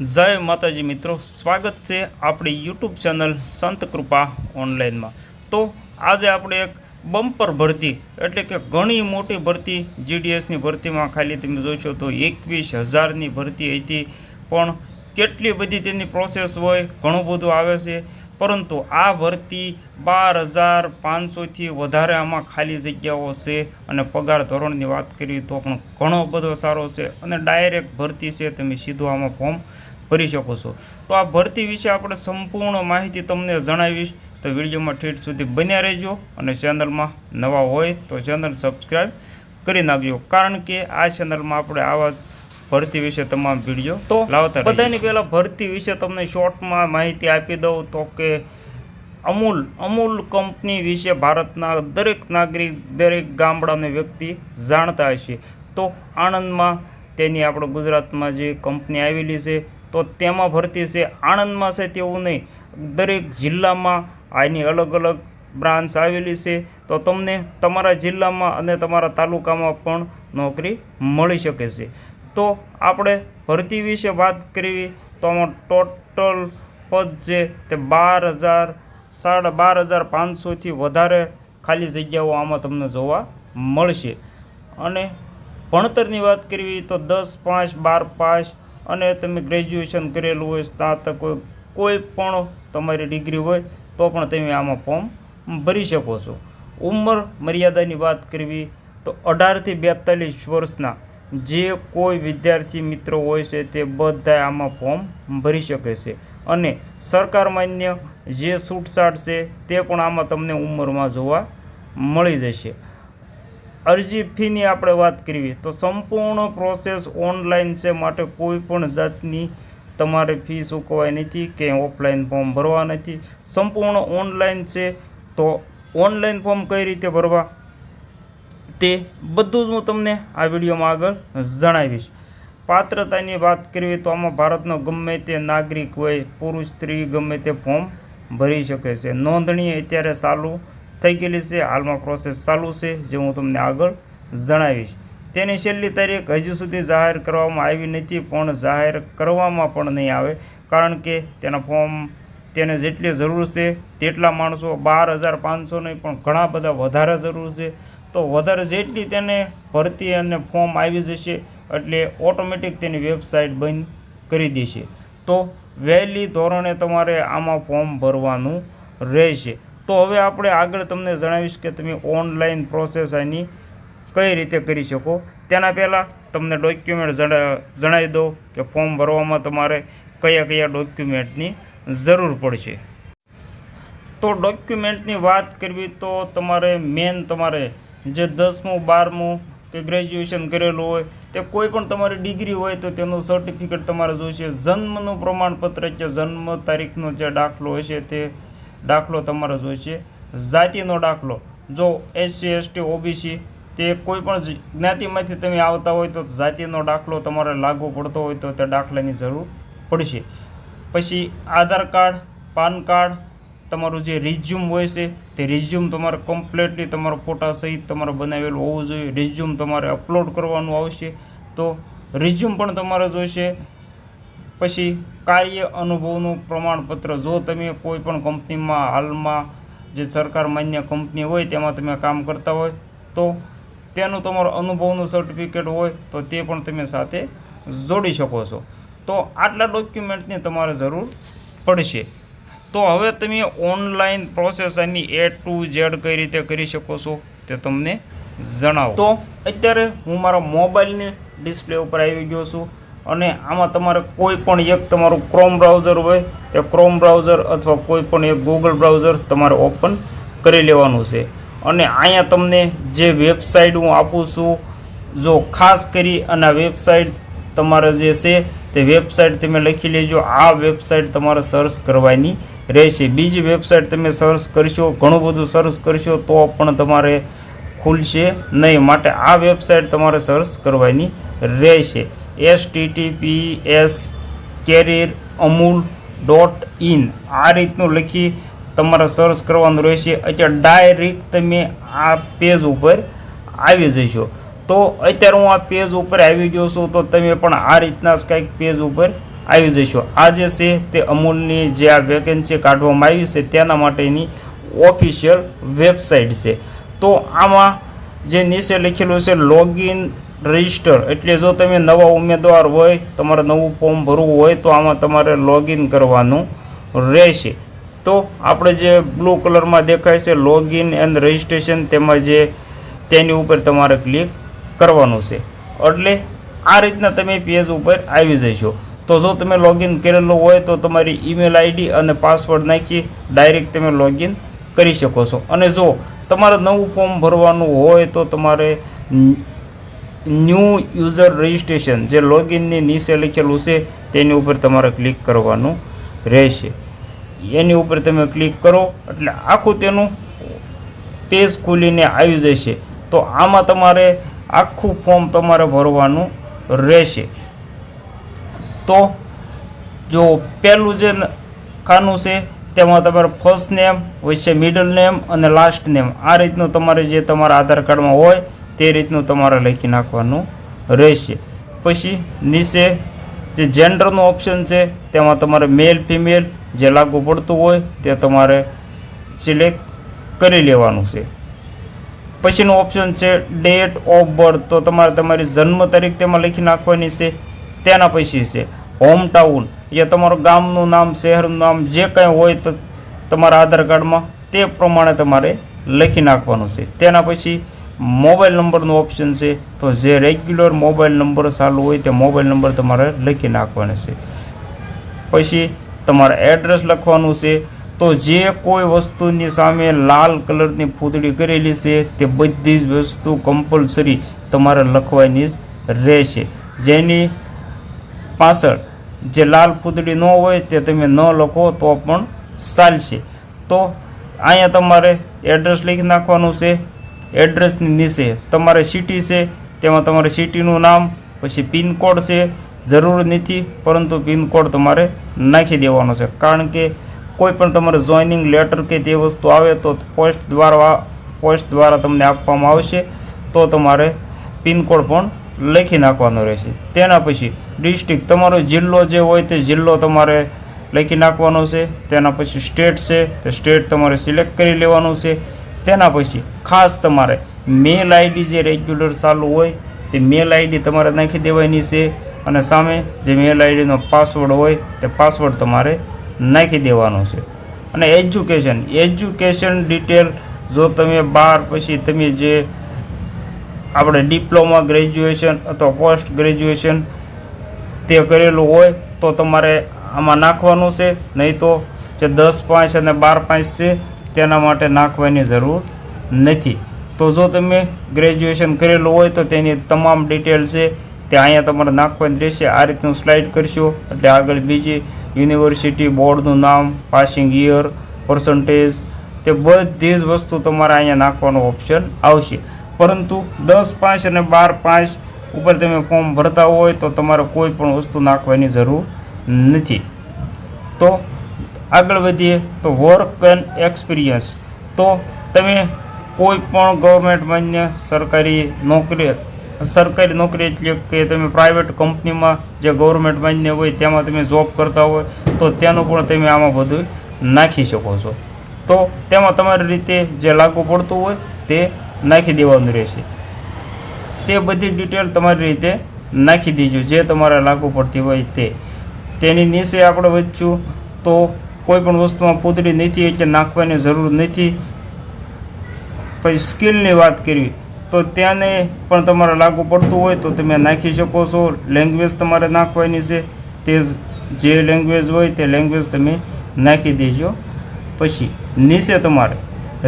જય માતાજી મિત્રો, સ્વાગત છે આપણી યુટ્યુબ ચેનલ સંત કૃપા ઓનલાઈનમાં. તો આજે આપણે એક બમ્પર ભરતી, એટલે કે ઘણી મોટી ભરતી જીડીએસની ભરતીમાં ખાલી તમે જોશો તો એકવીસ હજારની ભરતી હતી. પણ કેટલી બધી તેની પ્રોસેસ હોય, ઘણું બધું આવે છે. પરંતુ આ ભરતી બાર હજાર પાંચસોથી વધારે આમાં ખાલી જગ્યાઓ છે. અને પગાર ધોરણની વાત કરીએ તો પણ ઘણો બધો સારો છે. અને ડાયરેક્ટ ભરતી છે, તમે સીધું આમાં ફોર્મ ભરી શકો છો. તો આ ભરતી વિશે આપણે સંપૂર્ણ માહિતી તમને જણાવીશ. તો વિડીયોમાં ઠેઠ સુધી બન્યા રહેજો અને ચેનલમાં નવા હોય તો ચેનલ સબસ્ક્રાઈબ કરી નાખજો. કારણ કે આ ચેનલમાં આપણે આવા ભરતી વિશે તમામ વીડિયો તો લાવતા બધાની પહેલાં ભરતી વિશે તમને શોર્ટમાં માહિતી આપી દઉં તો કે અમૂલ અમૂલ કંપની વિશે ભારતના દરેક નાગરિક દરેક ગામડાના વ્યક્તિ જાણતા હશે. તો આણંદમાં તેની આપણે ગુજરાતમાં જે કંપની આવેલી છે તો તેમાં ભરતી છે, આણંદમાં છે તેવું નહીં. દરેક જિલ્લામાં આની અલગ અલગ બ્રાન્ચ આવેલી છે. તો તમને તમારા જિલ્લામાં અને તમારા તાલુકામાં પણ નોકરી મળી શકે છે. તો આપણે ભરતી વિશે વાત કરવી, તો આમાં ટોટલ પદ છે તે બાર હજાર, સાડા બાર હજાર પાંચસોથી વધારે ખાલી જગ્યાઓ આમાં તમને જોવા મળશે. અને ભણતરની વાત કરવી તો દસ પાંચ બાર પાસ અને તમે ગ્રેજ્યુએશન કરેલું હોય, સ્નાતક હોય, કોઈ પણ તમારી ડિગ્રી હોય, તો પણ તમે આમાં ફોર્મ ભરી શકો છો. ઉંમર મર્યાદાની વાત કરવી, તો અઢારથી બેતાલીસ વર્ષના જે કોઈ વિદ્યાર્થી મિત્રો હોય છે, તે બધા આમાં ફોર્મ ભરી શકે છે. અને સરકાર માન્ય જે છૂટછાટ છે, તે પણ આમાં તમને ઉંમરમાં જોવા મળી જશે. અરજી ફીની આપણે વાત કરવી, તો સંપૂર્ણ પ્રોસેસ ઓનલાઈન છે, માટે કોઈ પણ જાતની તમારે ફી ચૂકવાય નથી કે ઓફલાઈન ફોર્મ ભરવા નથી. સંપૂર્ણ ઓનલાઈન છે, તો ઓનલાઈન ફોર્મ કઈ રીતે ભરવા? તે બધું જ હું તમને આ વિડીયોમાં આગળ જણાવીશ. પાત્રતાની વાત કરવી, તો આમાં ભારતનો ગમે તે નાગરિક હોય, પુરુષ, સ્ત્રી ગમે તે ફોર્મ ભરી શકે છે. નોંધણી અત્યારે ચાલુ થઈ ગયેલી છે. હાલમાં પ્રોસેસ ચાલુ છે, જે હું તમને આગળ જણાવીશ. તેની છેલ્લી તારીખ હજુ સુધી જાહેર કરવામાં આવી નથી, પણ જાહેર કરવામાં પણ નહીં આવે, કારણ કે તેના ફોર્મ તેને જેટલી જરૂર છે તેટલા માણસો બાર હજાર પાંચસો નહીં પણ ઘણા બધા વધારે જરૂર છે. તો વધારે જેટલી તેને ભરતી અને ફોર્મ આવી જશે, એટલે ઓટોમેટિક તેની વેબસાઇટ બંધ કરી દેશે. તો વહેલી ધોરણે તમારે આમાં ફોર્મ ભરવાનું રહેશે. તો હવે આપણે આગળ તમને જણાવીશ કે તમે ઓનલાઈન પ્રોસેસ આની કઈ રીતે કરી શકો. તેના પહેલાં તમને ડોક્યુમેન્ટ જણાવી દો કે ફોર્મ ભરવામાં તમારે કયા કયા ડોક્યુમેન્ટની જરૂર પડશે. તો ડોક્યુમેન્ટની વાત કરવી તો તમારે મેન તમારે જે દસમું, બારમું કે ગ્રેજ્યુએશન કરેલું હોય તે કોઈ પણ તમારી ડિગ્રી હોય તો તેનું સર્ટિફિકેટ તમારે જોઈશે. જન્મનું પ્રમાણપત્ર કે જન્મ તારીખનો જે દાખલો હશે તે દાખલો તમારો જોઈશે. જાતિનો દાખલો. જો એસસી, એસટી, ઓબીસી તે કોઈ પણ જ્ઞાતિમાંથી તમે આવતા હોય તો જાતિનો દાખલો તમારે લાગુ પડતો હોય તો તે દાખલાની જરૂર પડશે. પછી આધાર કાર્ડ, પાન કાર્ડ, તમારું જે રિઝ્યુમ હોય છે, તે રિઝ્યુમ તમારે કમ્પ્લેટલી તમારા ફોટા સહિત તમારે બનાવેલું હોવું જોઈએ. રિઝ્યુમ તમારે અપલોડ કરવાનું આવશે. તો રિઝ્યુમ પણ તમારે જોઈશે. પછી કાર્ય અનુભવનું પ્રમાણપત્ર. જો તમે કોઈ પણ કંપનીમાં હાલમાં જે સરકાર માન્ય કંપની હોય તેમાં તમે કામ કરતા હોય, તો તેનું તમારું અનુભવનું સર્ટિફિકેટ હોય, તો તે પણ તમે સાથે જોડી શકો છો. તો આટલા ડોક્યુમેન્ટની તમારે જરૂર પડશે. તો હવે તમે ઓનલાઈન પ્રોસેસ આની એ ટુ ઝેડ કઈ રીતે કરી શકો છો તે તમને જણાવો. તો અત્યારે હું મારા મોબાઈલની ડિસ્પ્લે ઉપર આવી ગયો છું. અને આમાં તમારે કોઈ પણ એક તમારું ક્રોમ બ્રાઉઝર હોય, તે ક્રોમ બ્રાઉઝર અથવા કોઈ પણ એક ગૂગલ બ્રાઉઝર તમારે ઓપન કરી લેવાનું છે. અને અહીંયા તમને જે વેબસાઇટ હું આપું છું, જો ખાસ કરી અને આ વેબસાઇટ તમારે જે છે, તે વેબસાઇટ તમે લખી લેજો. આ વેબસાઇટ તમારે સર્ચ કરવાની રહેશે. બીજી વેબસાઇટ તમે સર્ચ કરશો, ઘણું બધું સર્ચ કરશો, તો પણ તમારે ખુલશે નહીં. માટે આ વેબસાઇટ તમારે સર્ચ કરવાની રહેશે. S career Amul dot in આ રીતનું લખી તમારે સર્ચ કરવાનું રહેશે. અત્યારે ડાયરેક્ટ તમે આ પેજ ઉપર આવી જશો. તો અત્યારે હું આ પેજ ઉપર આવી ગયો છું, તો તમે પણ આ રીતના જ કંઈક પેજ ઉપર આવી જશો. આ જે છે તે અમૂલની જે આ વેકેન્સી કાઢવામાં આવી છે, તેના માટેની ઓફિશિયલ વેબસાઇટ છે. તો આમાં જે નીચે લખેલું છે લોગિન રજિસ્ટર એટલે જો તમે નવા ઉમેદવાર હોય, તમારે નવું ફોર્મ ભરવું હોય, તો આમાં તમારે લોગિન કરવાનું રહેશે. તો આપણે જે બ્લુ કલરમાં દેખાય છે લોગિન એન્ડ રજિસ્ટ્રેશન તેમાં જે, તેની ઉપર તમારે ક્લિક કરવાનું છે. એટલે આ રીતના તમે પેજ ઉપર આવી જશો. તો જો તમે લોગિન કરેલું હોય, તો તમારી ઈમેલ આઈડી અને પાસવર્ડ નાખી ડાયરેક્ટ તમે લોગિન કરી શકો છો. અને જો તમારે નવું ફોર્મ ભરવાનું હોય, તો તમારે ન્યૂ યુઝર રજિસ્ટ્રેશન, જે લોગિનની નીચે લખેલું છે, તેની ઉપર તમારે ક્લિક કરવાનું રહેશે. એની ઉપર તમે ક્લિક કરો, એટલે આખું તેનું પેજ ખુલીને આવી જશે. તો આમાં તમારે આખું ફોર્મ તમારે ભરવાનું રહેશે. તો જો પહેલું જે ખાનું છે, તેમાં તમારે ફર્સ્ટ નેમ હોય છે મિડલ નેમ અને લાસ્ટ નેમ આ રીતનું તમારે જે તમારા આધાર કાર્ડમાં હોય તે રીતનું તમારે લખી નાખવાનું રહેશે. પછી નીચે જે જેન્ડરનું ઓપ્શન છે, તેમાં તમારે મેલ ફિમેલ જે લાગુ પડતું હોય તે તમારે સિલેક્ટ કરી લેવાનું છે. પછીનું ઓપ્શન છે ડેટ ઓફ બર્થ તો તમારે તમારી જન્મ તારીખ તેમાં લખી નાખવાની છે. તેના પછી છે હોમ ટાઉન એ તમારું ગામનું નામ, શહેરનું નામ, જે કંઈ હોય તો તમારા આધાર કાર્ડમાં તે પ્રમાણે તમારે લખી નાખવાનું છે. તેના પછી મોબાઈલ નંબરનું ઓપ્શન છે, તો જે રેગ્યુલર મોબાઈલ નંબર ચાલુ હોય તે મોબાઈલ નંબર તમારે લખી નાખવાનો છે. પછી તમારે એડ્રેસ લખવાનું છે, તો જે કોઈ વસ્તુની સામે લાલ કલરની પૂતળી કરેલી છે, તે બધી જ વસ્તુ કમ્પલસરી તમારે લખવાની રહેશે. જેની પાછળ જે લાલ પૂતળી ન હોય તે તમે ન લખો તો પણ ચાલશે. તો અહીંયા તમારે એડ્રેસ લખી નાખવાનું છે એડ્રેસની નીચે તમારે સિટી છે, તેમાં તમારે સિટીનું નામ, પછી પિનકોડ છે, જરૂર નથી, પરંતુ પિનકોડ તમારે નાખી દેવાનો છે. કારણ કે કોઈ પણ તમારે જોઈનિંગ લેટર કે તે વસ્તુ આવે તો પોસ્ટ દ્વારા પોસ્ટ દ્વારા તમને આપવામાં આવશે, તો તમારે પિનકોડ પણ લખી નાખવાનો રહેશે. તેના પછી ડિસ્ટ્રિક્ટ તમારો જિલ્લો જે હોય તે જિલ્લો તમારે લખી નાખવાનો છે, તેના પછી સ્ટેટ છે, તે સ્ટેટ તમારે સિલેક્ટ કરી લેવાનું છે તેના પછી ખાસ તમારે મેલ આઈડી જે રેગ્યુલર ચાલુ હોય, તે મેલ આઈડી તમારે નાખી દેવાની છે અને સામે જે મેલ આઈડીનો પાસવર્ડ હોય, તે પાસવર્ડ તમારે નાખી દેવાનો છે. અને એજ્યુકેશન એજ્યુકેશન ડિટેલ જો તમે બાર પછી તમે જે આપણે ડિપ્લોમા ગ્રેજ્યુએશન અથવા પોસ્ટ ગ્રેજ્યુએશન તે કરેલું હોય, તો તમારે આમાં નાખવાનું છે. નહીં તો જે દસ પાંચ અને બાર પાંચ છે તેના માટે નાખવાની જરૂર નથી. તો જો તમે ગ્રેજ્યુએશન કરેલું હોય તો તેની તમામ ડિટેલ છે તે અહીંયા તમારે નાખવાની રહેશે. આ રીતનું સ્લાઇડ કરશો. એટલે આગળ બીજી યુનિવર્સિટી બોર્ડનું નામ પાસિંગ યર પર્સન્ટેજ તે બધી જ વસ્તુ તમારે અહીંયા નાખવાનો ઓપ્શન આવશે. પરંતુ દસ પાંચ અને બાર પાંચ ઉપર તમે ફોર્મ ભરતા હોય તો તમારે કોઈ પણ વસ્તુ નાખવાની જરૂર નથી. તો આગળ વધીએ તો વર્ક એન્ડ એક્સપિરિયન્સ તો તમે કોઈ પણ ગવર્મેન્ટ માન્ય સરકારી નોકરી સરકારી નોકરી એટલે કે તમે પ્રાઇવેટ કંપનીમાં જે ગવર્મેન્ટ માન્ય હોય તેમાં તમે જોબ કરતા હોય, તો તેનું પણ તમે આમાં બધું નાખી શકો છો. તો તેમાં તમારી રીતે જે લાગુ પડતું હોય તે નાખી દેવાનું રહેશે. તે બધી ડિટેલ તમારી રીતે નાખી દેજો, જે તમારે લાગુ પડતી હોય તે. તેની નીચે આપણે વધશું તો કોઈ પણ વસ્તુમાં પૂતળી નથી એટલે નાખવાની જરૂર નથી. પછી સ્કિલની વાત કરવી, તો ત્યાંને પણ તમારે લાગુ પડતું હોય તો તમે નાખી શકો છો. લેંગ્વેજ તમારે નાખવાની છે. તે જે લેંગ્વેજ હોય તે લેંગ્વેજ તમે નાખી દેજો. પછી નીચે તમારે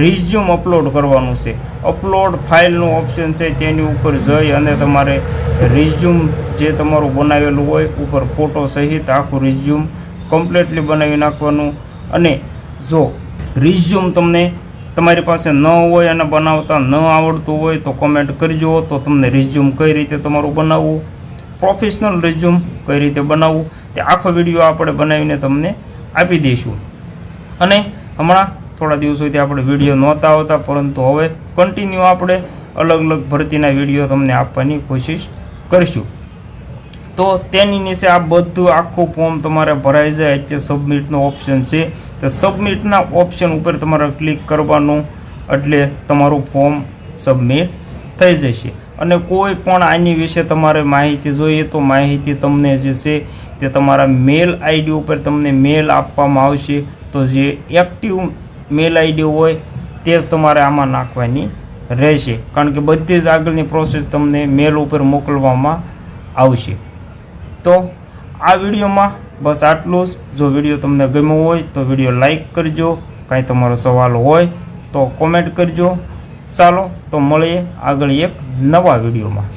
રિઝ્યુમ અપલોડ કરવાનું છે. અપલોડ ફાઇલનું ઓપ્શન છે તેની ઉપર જઈ અને તમારે રિઝ્યુમ જે તમારું બનાવેલું હોય ઉપર ફોટો સહિત આખું રિઝ્યુમ કમ્પ્લીટલી બનાવી નાખવાનું. અને જો રિઝ્યુમ તમને તમારી પાસે ન હોય અને બનાવતા ન આવડતું હોય તો કોમેન્ટ કરજો. તો તમને રિઝ્યુમ કઈ રીતે તમારું બનાવવું? પ્રોફેશનલ રિઝ્યુમ કઈ રીતે બનાવવું? તે આખો વીડિયો આપણે બનાવીને તમને આપી દઈશું. અને હમણાં થોડા દિવસોથી આપણે વીડિયો નહોતા આવતા, પરંતુ હવે કન્ટિન્યુ આપણે અલગ અલગ ભરતીના વીડિયો તમને આપવાની કોશિશ કરીશું. તો તેની નીચે આ બધું આખું ફોર્મ તમારે ભરાઈ જાય. એટલે સબમિટનો ઓપ્શન છે. તો સબમિટના ઓપ્શન ઉપર તમારે ક્લિક કરવાનું. એટલે તમારું ફોર્મ સબમિટ થઈ જશે. અને કોઈ પણ આની વિશે તમારે માહિતી જોઈએ તો માહિતી તમને જે છે તે તમારા મેલ આઈડી ઉપર તમને મેલ આપવામાં આવશે. તો જે એક્ટિવ મેલ આઈડી હોય તે જ તમારે આમાં નાખવાની રહેશે. કારણ કે બધી જ આગળની પ્રોસેસ તમને મેલ ઉપર મોકલવામાં આવશે. તો આ વિડીયોમાં બસ આટલું જ. જો વીડિયો તમને ગમ્યો હોય તો વીડિયો લાઇક કરજો. કાંઈ તમારો સવાલ હોય તો કોમેન્ટ કરજો. ચાલો, તો મળીએ આગળ એક નવા વિડીયોમાં.